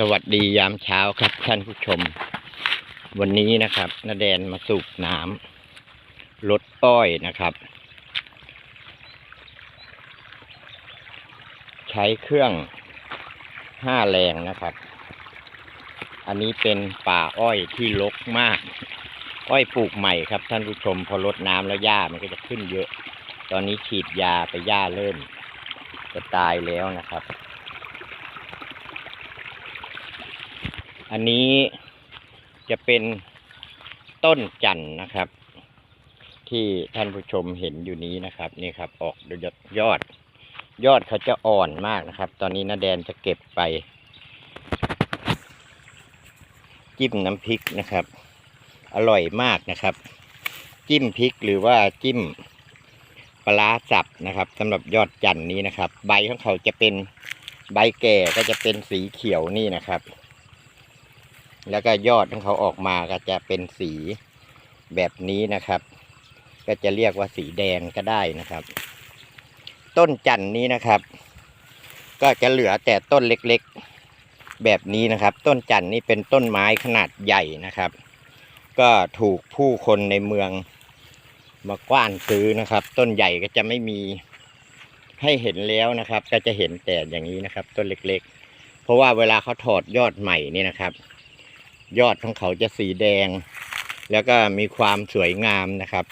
สวัสดียามเช้าครับท่านผู้ชม วันนี้นะครับนาแดนมาสูบน้ำลดอ้อยนะครับ ใช้เครื่องห้าแรงนะครับ อันนี้เป็นป่าอ้อยที่รกมาก อ้อยปลูกใหม่ครับท่านผู้ชม พอลดน้ำแล้วหญ้ามันก็จะขึ้นเยอะ ตอนนี้ฉีดยาไปหญ้าเริ่มจะตายแล้วนะครับ อันนี้จะเป็นต้นจันนะครับ ที่ท่านผู้ชมเห็นอยู่นี้นะครับนี่ครับ ออกยอดยอด ยอดเขาจะอ่อนมากนะครับ ตอนนี้นาแดนจะเก็บไป จิ้มน้ำพริกนะครับ อร่อยมากนะครับ จิ้มพริกหรือว่าจิ้มปลาร้าสับนะครับสำหรับยอดจันนี้นะครับ ใบของเขาจะเป็นใบแก่ก็จะเป็นสีเขียวนี่นะครับ แล้วก็ยอดของเขาออกมาก็จะเป็นสีแบบนี้นะครับ ก็จะเรียกว่าสีแดงก็ได้นะครับ ต้นจันทร์นี้นะครับ ก็จะเหลือแต่ต้นเล็กๆแบบนี้นะครับ ต้นจันทร์นี่เป็นต้นไม้ขนาดใหญ่นะครับ ก็ถูกผู้คนในเมืองมากว้านซื้อนะครับ ต้นใหญ่ก็จะไม่มีให้เห็นแล้วนะครับ ก็จะเห็นแต่อย่างนี้นะครับ ต้นเล็ก ๆ เพราะว่าเวลาเขาถอดยอดใหม่นี่นะครับ ยอดของเขาจะสีแดง แล้วก็มีความสวยงามนะครับ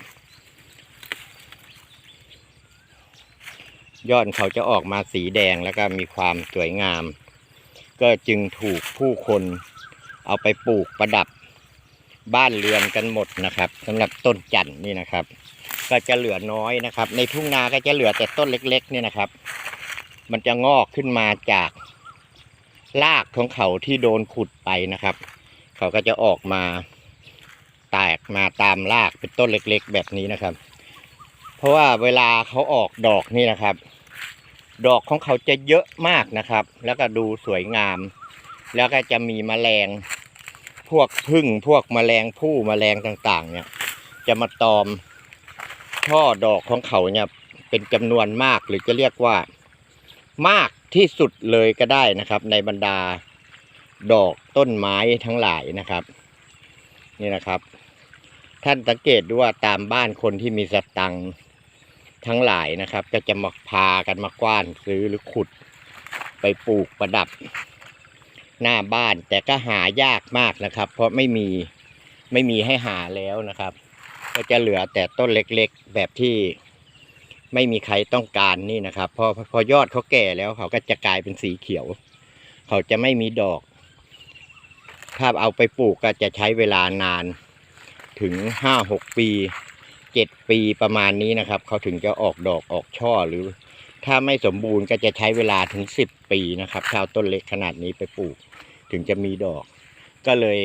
ยอดเขาจะออกมาสีแดงแล้วก็มีความสวยงาม ก็จึงถูกผู้คนเอาไปปลูกประดับบ้านเรือนกันหมดนะครับสำหรับต้นจันทร์นี่นะครับ ก็จะเหลือน้อยนะครับ ในทุ่งนาก็จะเหลือแต่ต้นเล็กๆเนี่ยนะครับ มันจะงอกขึ้นมาจากรากของเขาที่โดนขุดไปนะครับ เขาก็จะออกมาแตกมาตามรากเป็นต้นเล็ก ๆ แบบนี้นะครับ เพราะว่าเวลาเขาออกดอกนี่นะครับ ดอกของเขาจะเยอะมากนะครับ แล้วก็ดูสวยงาม แล้วก็จะมีแมลงพวกพึ่งพวกแมลงผู้แมลงต่างๆ เนี่ย จะมาตอมช่อดอกของเขาเนี่ยเป็นจำนวนมากหรือจะเรียกว่ามากที่สุดเลยก็ได้นะครับ ในบรรดา ดอกต้นไม้ทั้งหลายนะครับ นี่นะครับ ท่านสังเกตดูว่าตามบ้านคนที่มีสตังค์ทั้งหลายนะครับ ก็จะมาพากันมากว้านซื้อหรือขุด ไปปลูกประดับ หน้าบ้านแต่ก็หายากมากนะครับ เพราะไม่มีไม่มีให้หาแล้วนะครับ ก็จะเหลือแต่ต้นเล็กๆ แบบที่ไม่มีใครต้องการนี่นะครับ พอพอยอดเขาแก่แล้วเขาก็จะกลายเป็นสีเขียว เขาจะไม่มีดอก ถ้าเอาไปปลูกก็จะใช้เวลานานถึงห้าหกปีเจ็ดปีประมาณนี้นะครับ เขาถึงจะออกดอกออกช่อหรือ ถ้าไม่สมบูรณ์ก็จะใช้เวลาถึงสิบปีนะครับถ้าเอาต้นเล็กขนาดนี้ไปปลูก ถึงจะมีดอก ก็เลย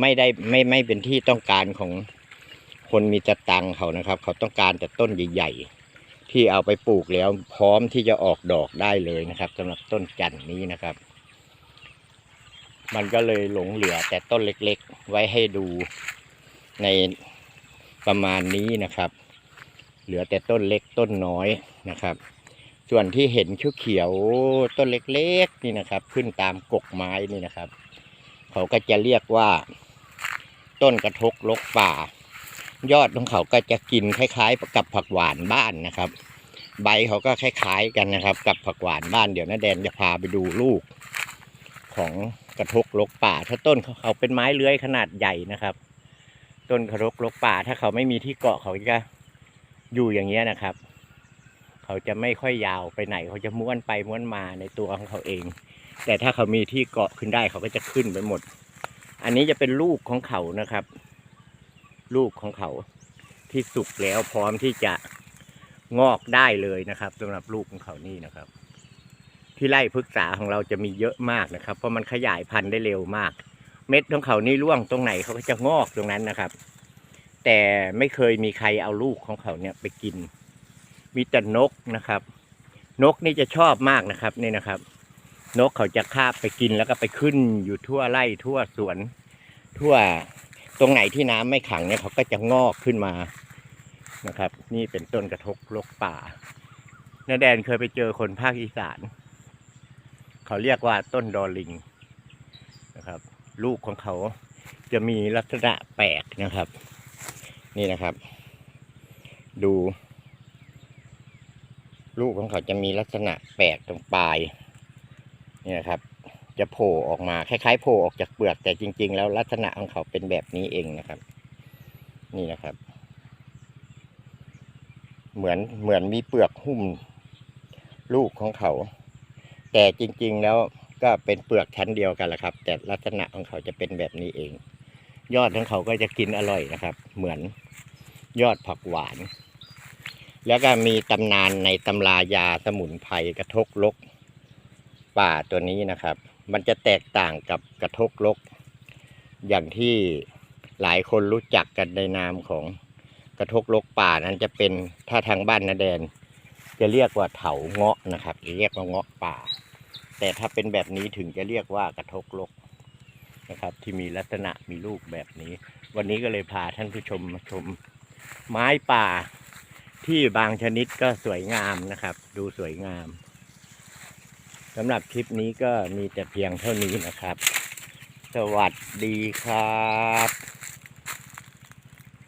ไม่ได้ไม่ไม่เป็นที่ต้องการของคนมีจะตังเขานะครับ เขาต้องการแต่ต้นใหญ่ ๆ ที่เอาไปปลูกแล้วพร้อมที่จะออกดอกได้เลยนะครับสำหรับต้นจันทนี้นะครับ มันก็เลยหลงเหลือแต่ต้นเล็กๆ ไว้ให้ดูในประมาณนี้นะครับ เหลือแต่ต้นเล็กต้นน้อยนะครับ ส่วนที่เห็นเขียวต้นเล็กๆนี่นะครับ ขึ้นตามกกไม้นี่นะครับ เขาก็จะเรียกว่า ต้นกระทกลกป่า ยอดของเขาก็จะกินคล้ายๆ กับผักหวานบ้านนะครับ ใบเขาก็คล้ายๆกันนะครับ กับผักหวานบ้านเดี๋ยวน้าแดนจะพาไปดูลูกของ กระทกลกป่า ถ้าต้นเขาเป็นไม้เลื้อยขนาดใหญ่นะครับ ต้นกระทกลกป่า ถ้าเขาไม่มีที่เกาะเขาจะอยู่อย่างเงี้ยนะครับ เขาจะไม่ค่อยยาวไปไหนเขาจะม้วนไปม้วนมาในตัวของเขาเอง แต่ถ้าเขามีที่เกาะขึ้นได้เขาก็จะขึ้นไปหมด อันนี้จะเป็นลูกของเขานะครับ ลูกของเขาที่สุกแล้วพร้อมที่จะงอกได้เลยนะครับสำหรับลูกของเขานี่นะครับ ที่ไร่พฤกษาของเราจะมีเยอะมากนะครับ เพราะมันขยายพันธุ์ได้เร็วมาก เม็ดของเขานี่ร่วงตรงไหนเขาก็จะงอกตรงนั้นนะครับ แต่ไม่เคยมีใครเอาลูกของเขาเนี่ยไปกิน มีแต่นกนะครับ นกนี่จะชอบมากนะครับนี่นะครับ นกเขาจะคาบไปกินแล้วก็ไปขึ้นอยู่ทั่วไร่ทั่วสวน ทั่วตรงไหนที่น้ำไม่ขังเนี่ยเขาก็จะงอกขึ้นมานะครับ นี่เป็นต้นกระทกลกป่านาแดนเคยไปเจอคนภาคอีสาน เขาเรียกว่าต้นดอลิงนะครับ ลูกของเขาจะมีลักษณะแปลกนะครับ นี่นะครับ ดู ลูกของเขาจะมีลักษณะแปลกตรงปลายนี่นะครับ จะโผล่ออกมาคล้ายๆโผล่ออกจากเปลือกแต่จริง ๆ แล้วลักษณะของเขาเป็นแบบนี้เองนะครับ นี่นะครับ เหมือนเหมือนมีเปลือกหุ้มลูกของเขา แต่จริงๆแล้วก็เป็นเปลือกชั้นเดียวกันแหละครับ แต่ลักษณะของเขาจะเป็นแบบนี้เอง ยอดของเขาก็จะกินอร่อยนะครับ เหมือนยอดผักหวาน แล้วก็มีตำนานในตำรายาสมุนไพรกระทกลก ป่าตัวนี้นะครับ มันจะแตกต่างกับกระทกลก อย่างที่หลายคนรู้จักกันในนามของกระทกลกป่านั้นจะเป็นถ้าทางบ้านนาแดน จะเรียกว่าเถาเงาะนะครับจะเรียกว่าเงาะป่า แต่ถ้าเป็นแบบนี้ถึงจะเรียกว่ากระทกลกนะครับ ที่มีลักษณะมีลูกแบบนี้ วันนี้ก็เลยพาท่านผู้ชมมาชม ไม้ป่า ที่บางชนิดก็สวยงามนะครับ ดูสวยงามสำหรับคลิปนี้ก็มีแต่เพียงเท่านี้นะครับ สวัสดีครับ